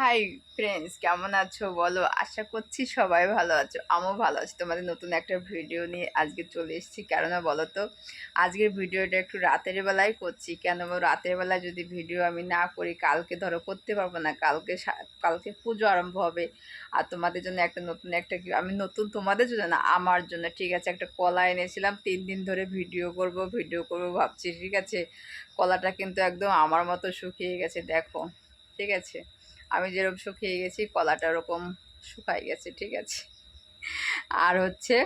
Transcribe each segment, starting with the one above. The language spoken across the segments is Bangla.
হাই ফ্রেন্ডস কেমন আছো? বলো, আশা করছি সবাই ভালো আছো। আমিও ভালো আছি। তোমাদের নতুন একটা ভিডিও নিয়ে আজকে চলে এসেছি। কেননা বলো তো, আজকের ভিডিওটা একটু রাতের বেলায় করছি। কেন রাতের বেলায় যদি ভিডিও আমি না করি, কালকে ধরো করতে পারব না। কালকে কালকে পুজো আরম্ভ হবে। আর তোমাদের জন্য একটা নতুন একটা আমি নতুন তোমাদের জন্য না, আমার জন্য ঠিক আছে, একটা কলা এনেছিলাম। তিন দিন ধরে ভিডিও করব ভিডিও করব ভাবছি, ঠিক আছে? কলাটা কিন্তু একদম আমার মতো শুকিয়ে গেছে, দেখো। ঠিক আছে? আমি যেরকম শুকিয়ে গেছি, কলাটা ওরকম শুকাই গেছে, ঠিক আছে। আর হচ্ছে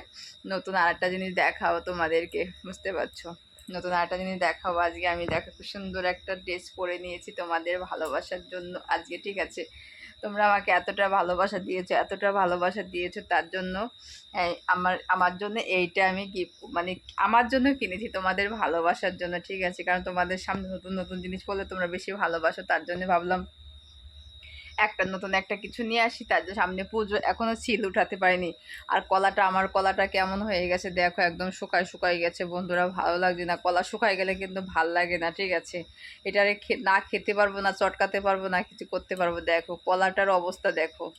নতুন আরেকটা জিনিস দেখাবো তোমাদেরকে, বুঝতে পারছ? নতুন আরেকটা জিনিস দেখাবো আজকে আমি দেখো খুব সুন্দর একটা ড্রেস পরে নিয়েছি তোমাদের ভালোবাসার জন্য আজকে, ঠিক আছে? তোমরা আমাকে এতটা ভালোবাসা দিয়েছ, এতটা ভালোবাসা দিয়েছ, তার জন্য আমার আমার জন্য এইটা আমি গিফট মানে আমার জন্য কিনেছি তোমাদের ভালোবাসার জন্য, ঠিক আছে? কারণ তোমাদের সামনে নতুন নতুন জিনিস পড়লে তোমরা বেশি ভালোবাসো, তার জন্য ভাবলাম একটা নতুন একটা কিছু নিয়ে আসি, তার সামনে পুজো এখনও সিল উঠাতে পারিনি। আর কলাটা, আমার কলাটা কেমন হয়ে গেছে দেখো, একদম শুকায় শুকায় গেছে। বন্ধুরা, ভালো লাগছে না? কলা শুকায় গেলে কিন্তু ভালো লাগে না, ঠিক আছে? এটারে না খেতে পারব না, চটকাতে পারব না, কিছু করতে পারব। দেখো, কলাটার অবস্থা দেখো,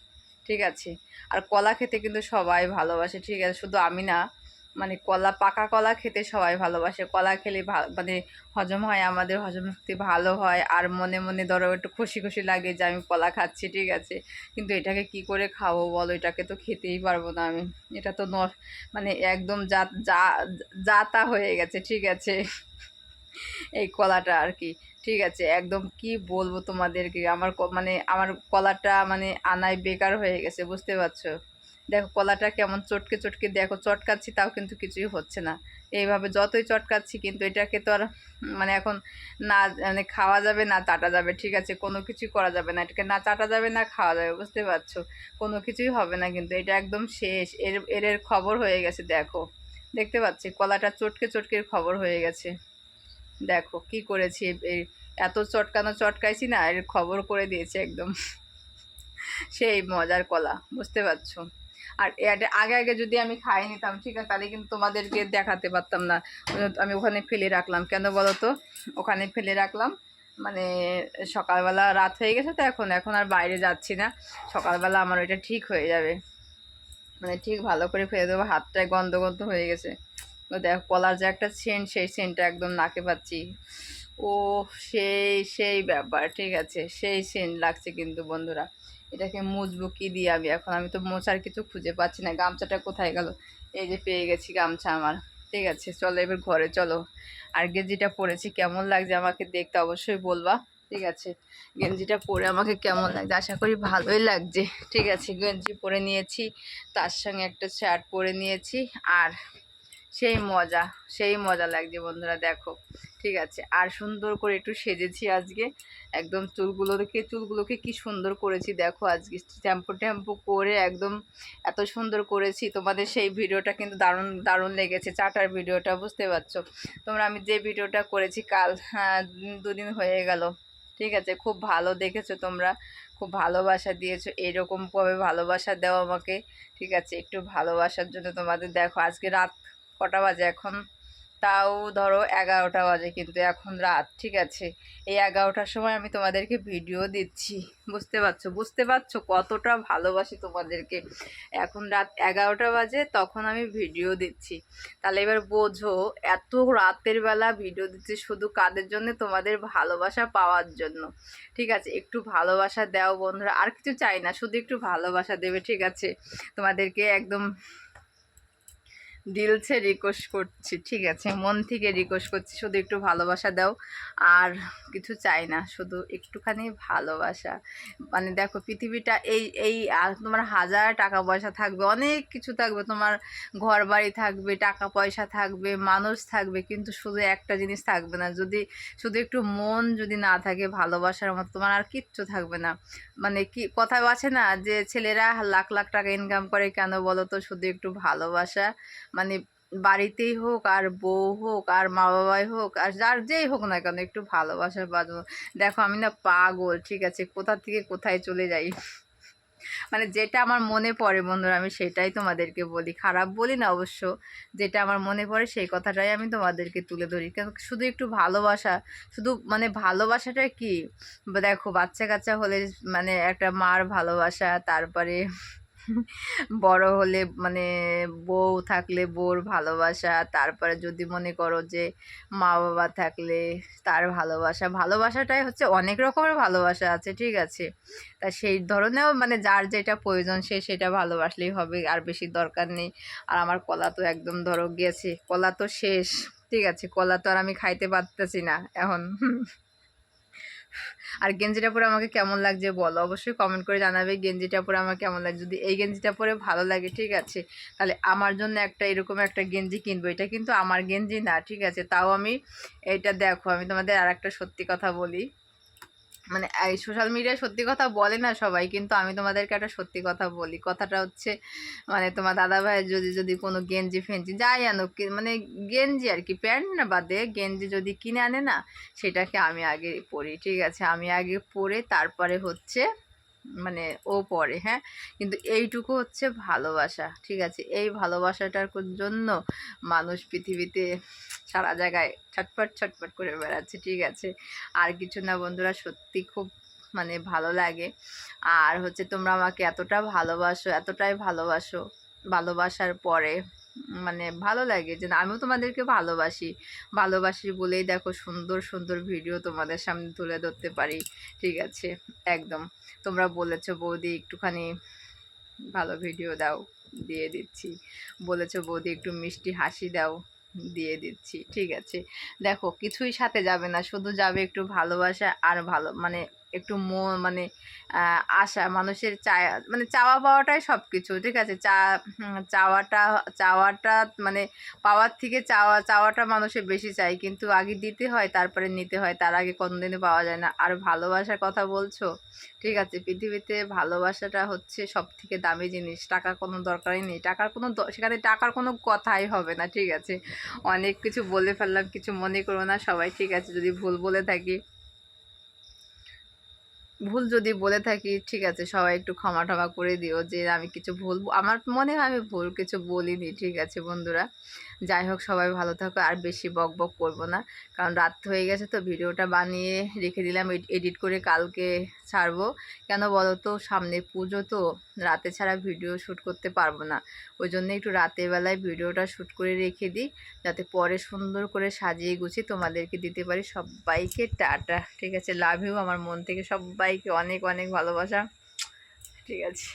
ঠিক আছে? আর কলা খেতে কিন্তু সবাই ভালোবাসে, ঠিক আছে? শুধু আমি না মানে কলা, পাকা কলা খেতে সবাই ভালোবাসে। কলা খেলে মানে হজম হয়, আমাদের হজম শক্তি ভালো হয়। আর মনে মনে ধরো একটু খুশি খুশি লাগে যে, আমি কলা খাচ্ছি, ঠিক আছে। কিন্তু এটাকে কি করে খাব বলো? এটাকে তো খেতেই পারব না আমি। এটা তো ন মানে একদম যা যা যা তা হয়ে গেছে, ঠিক আছে। এই কলাটা আর কি, ঠিক আছে। একদম কি বলব তোমাদেরকে? আমার মানে আমার কলাটা মানে আনায় বেকার হয়ে গেছে, বুঝতে পারছ? দেখো কলাটা কেমন চটকে চটকে, দেখো চটকাচ্ছি তাও কিন্তু কিছুই হচ্ছে না। এইভাবে যতই চটকাচ্ছি কিন্তু এটাকে তো আর মানে এখন না মানে খাওয়া যাবে না, চাটা যাবে, ঠিক আছে? কোনো কিছুই করা যাবে না। এটাকে না চাটা যাবে, না খাওয়া যাবে, বুঝতে পারছ? কোনো কিছুই হবে না কিন্তু, এটা একদম শেষ। এর এর খবর হয়ে গেছে, দেখো। দেখতে পাচ্ছি, কলাটা চটকে চটকে খবর হয়ে গেছে। দেখো কি করেছি এত চটকানো চটকাইছি না, এর খবর করে দিয়েছে একদম। সেই মজার কলা, বুঝতে পারছ? আর আগে আগে যদি আমি খাই নিতাম, ঠিক আছে? তাহলে কিন্তু তোমাদেরকে দেখাতে পারতাম না। আমি ওখানে ফেলে রাখলাম। কেন বলো তো? ওখানে ফেলে রাখলাম। মানে সকালবেলা রাত হয়ে গেছে তো এখন। এখন আর বাইরে যাচ্ছি না। সকালবেলা আমার ওইটা ঠিক হয়ে যাবে। মানে ঠিক ভালো করে ফেলে দেবো। হাতটায় গন্ধ গন্ধ হয়ে গেছে। দেখো কলার যে একটা সেন্ট, সেই সেন্টটা একদম নাকে পাচ্ছি। ও, সেই সেই ব্যাপার, ঠিক আছে? সেই সেন্ট লাগছে কিন্তু বন্ধুরা। এটাকে মুছবো কী দিয়ে আমি? এখন আমি তো মোছার কিছু খুঁজে পাচ্ছি না। গামছাটা কোথায় গেল? এই যে পেয়ে গেছি গামছা আমার। ঠিক আছে, চলো এবার ঘরে চলো। আর গেঞ্জিটা পরেছি, কেমন লাগছে আমাকে দেখতে অবশ্যই বলবা। ঠিক আছে, গেঞ্জিটা পরে আমাকে কেমন লাগছে? আশা করি ভালোই লাগছে। ঠিক আছে, গেঞ্জি পরে নিয়েছি, তার সঙ্গে একটা শার্ট পরে নিয়েছি। আর সেই মজা সেই মজা লাগছে বন্ধুরা দেখো। ঠিক আছে আর সুন্দর করে একটু সেজেছি আজকে। একদম চুলগুলোকে চুলগুলোকে কি সুন্দর করেছি দেখো আজকে। শ্যাম্পু ট্যাম্পু করে একদম এত সুন্দর করেছি। তোমাদের সেই ভিডিওটা কিন্তু দারুণ দারুণ লেগেছে চাটার ভিডিওটা বুঝতে পারছ? তোমরা আমি যে ভিডিওটা করেছি কাল হ্যাঁ, দুদিন হয়ে গেল। ঠিক আছে খুব ভালো দেখেছ তোমরা খুব ভালোবাসা দিয়েছ এইরকমভাবে ভালোবাসা দাও আমাকে। ঠিক আছে একটু ভালোবাসার জন্য তোমাদের দেখো আজকে রাত কটা বাজে এখন? তাও ধরো এগারোটা বাজে কিন্তু এখন রাত, ঠিক আছে? এই এগারোটার সময় আমি তোমাদেরকে ভিডিও দিচ্ছি। বুঝতে পারছ? বুঝতে পারছ কতটা ভালোবাসি তোমাদেরকে? এখন রাত এগারোটা বাজে, তখন আমি ভিডিও দিচ্ছি। তাহলে এবার বোঝো, এত রাতের বেলা ভিডিও দিচ্ছি শুধু কাদের জন্য? তোমাদের ভালোবাসা পাওয়ার জন্য। ঠিক আছে? একটু ভালোবাসা দাও বন্ধুরা। আর কিছু চাই না, শুধু একটু ভালোবাসা দেবে, ঠিক আছে? তোমাদেরকে একদম দিলছে রিকোয়েস্ট করছি। ঠিক আছে, মন থেকে রিকোয়েস্ট করছি, শুধু একটু ভালোবাসা দাও। আর কিছু চাই না, শুধু একটুখানি ভালোবাসা। মানে দেখো, পৃথিবীটা এই এই তোমার হাজার টাকা পয়সা থাকবে, অনেক কিছু থাকবে। তোমার ঘর বাড়ি থাকবে, টাকা পয়সা থাকবে, মানুষ থাকবে, কিন্তু শুধু একটা জিনিস থাকবে না। যদি শুধু একটু মন যদি না থাকে ভালোবাসার মতো, তোমার আর কিচ্ছু থাকবে না। মানে কি, কথা আছে না যে, ছেলেরা লাখ লাখ টাকা ইনকাম করে কেন বলো তো? শুধু একটু ভালোবাসা। মানে বাড়িতেই হোক আর বউ হোক আর মা বাবাই হোক আর যার যেই হোক না কেন একটু ভালোবাসা বাজবো দেখো আমি না পাগল, ঠিক আছে? কোথা থেকে কোথায় চলে যাই? মানে যেটা আমার মনে পড়ে বন্ধুরা, আমি সেটাই তোমাদেরকে বলি। খারাপ বলি না অবশ্য, যেটা আমার মনে পড়ে সেই কথাটাই আমি তোমাদেরকে তুলে ধরি। কেন শুধু একটু ভালোবাসা, শুধু মানে ভালোবাসাটা কি? দেখো, বাচ্চা কাচ্চা হলে মানে একটা মার ভালোবাসা, তারপরে বড় হলে মানে বউ থাকলে বউর ভালোবাসা, তারপরে যদি মনে করো যে মা বাবা থাকলে তার ভালোবাসা, ভালোবাসাটাই হচ্ছে অনেক রকমের ভালোবাসা আছে, ঠিক আছে? তা সেই ধরনেরও মানে যার যেটা প্রয়োজন সে সেটা ভালোবাসলেই হবে, আর বেশি দরকার নেই। আর আমার কলা তো একদম ধরো গেছে, কলা তো শেষ, ঠিক আছে? কলা তো আর আমি খাইতে পারতেছি না এখন। আর গেঞ্জিটা পরে আমাকে কেমন লাগছে বলো? অবশ্যই কমেন্ট করে জানাবে গেঞ্জিটা পরে আমার কেমন লাগে যদি এই গেঞ্জিটা পরে ভালো লাগে, ঠিক আছে, তাহলে আমার জন্য একটা এরকম একটা গেঞ্জি কিনবো। এটা কিন্তু আমার গেঞ্জি না, ঠিক আছে, তাও আমি, এটা দেখো, আমি তোমাদের আর একটা সত্যি কথা বলি। মানে এই সোশ্যাল মিডিয়ায় সত্যি কথা বলে না সবাই, কিন্তু আমি তোমাদেরকে একটা সত্যি কথা বলি। কথাটা হচ্ছে মানে তোমার দাদা ভাইয়ের যদি যদি কোনো গেঞ্জি ফেঞ্জি যাই আনো মানে গেঞ্জি আর কি, প্যান্ট না বাদে গেঞ্জি যদি কিনে আনে না, সেটাকে আমি আগে পরি, ঠিক আছে? আমি আগে পরে তারপরে হচ্ছে মানে ও পড়ে হ্যাঁ? কিন্তু এইটুকু হচ্ছে ভালোবাসা, ঠিক আছে? এই ভালোবাসাটার জন্য মানুষ পৃথিবীতে সারা জায়গায় ছটপট ছটপট করে বেড়াচ্ছে, ঠিক আছে? আর কিছু না বন্ধুরা, সত্যি খুব মানে ভালো লাগে। আর হচ্ছে তোমরা আমাকে এতটা ভালোবাসো, এতটাই ভালোবাসো, ভালোবাসার পরে মানে ভালো লাগে যে আমিও তোমাদেরকে ভালোবাসি। ভালোবাসি বলেই দেখো সুন্দর সুন্দর ভিডিও তোমাদের সামনে তুলে ধরতে পারি, ঠিক আছে? একদম। তোমরা বলেছ, বৌদি, একটুখানি ভালো ভিডিও দাও, দিয়ে দিচ্ছি। বলেছ, বৌদি, একটু মিষ্টি হাসি দাও, দিয়ে দিচ্ছি। ঠিক আছে। দেখো, কিছুই সাথে যাবে না, শুধু যাবে একটু ভালোবাসা আর ভালো মানে একটু মানে আশা, মানুষের চায় মানে চাওয়া পাওয়াটাই সব কিছু ঠিক আছে? চা চাওয়াটা চাওয়াটা মানে পাওয়ার থেকে চাওয়া, চাওয়াটা মানুষের বেশি চাই কিন্তু আগে দিতে হয়, তারপরে নিতে হয়, তার আগে কোনোদিনই পাওয়া যায় না। আর ভালোবাসার কথা বলছো, ঠিক আছে? পৃথিবীতে ভালোবাসাটা হচ্ছে সব থেকে দামি জিনিস টাকা কোনো দরকারই নেই। টাকার কোনো সেখানে টাকার কোনো কথাই হবে না, ঠিক আছে? অনেক কিছু বলে ফেললাম, কিছু মনে করো না সবাই, ঠিক আছে? যদি ভুল বলে থাকি ভুল যদি বলে থাকি, ঠিক আছে, সবাই একটু ক্ষমা টমা করে দিও যে আমি কিছু ভুল, আমার মনে হয় আমি ভুল কিছু বলিনি, ঠিক আছে, বন্ধুরা। যাই হোক, সবাই ভালো থাকো, আর বেশি বক বক করব না। কারণ রাত হয়ে গেছে তো ভিডিওটা বানিয়ে রেখে দিলাম এডিট করে কালকে ছাড়বো। কেন বলো তো, সামনে পুজো তো, রাতে ছাড়া ভিডিও শ্যুট করতে পারব না। ওই জন্য একটু রাতের বেলায় ভিডিওটা শ্যুট করে রেখে দিই, যাতে পরে সুন্দর করে সাজিয়ে গুছিয়ে তোমাদেরকে দিতে পারি। সবাইকে টাটা, ঠিক আছে? লাভ ইউ আমার মন থেকে সবাইকে অনেক অনেক ভালোবাসা। ঠিক আছে।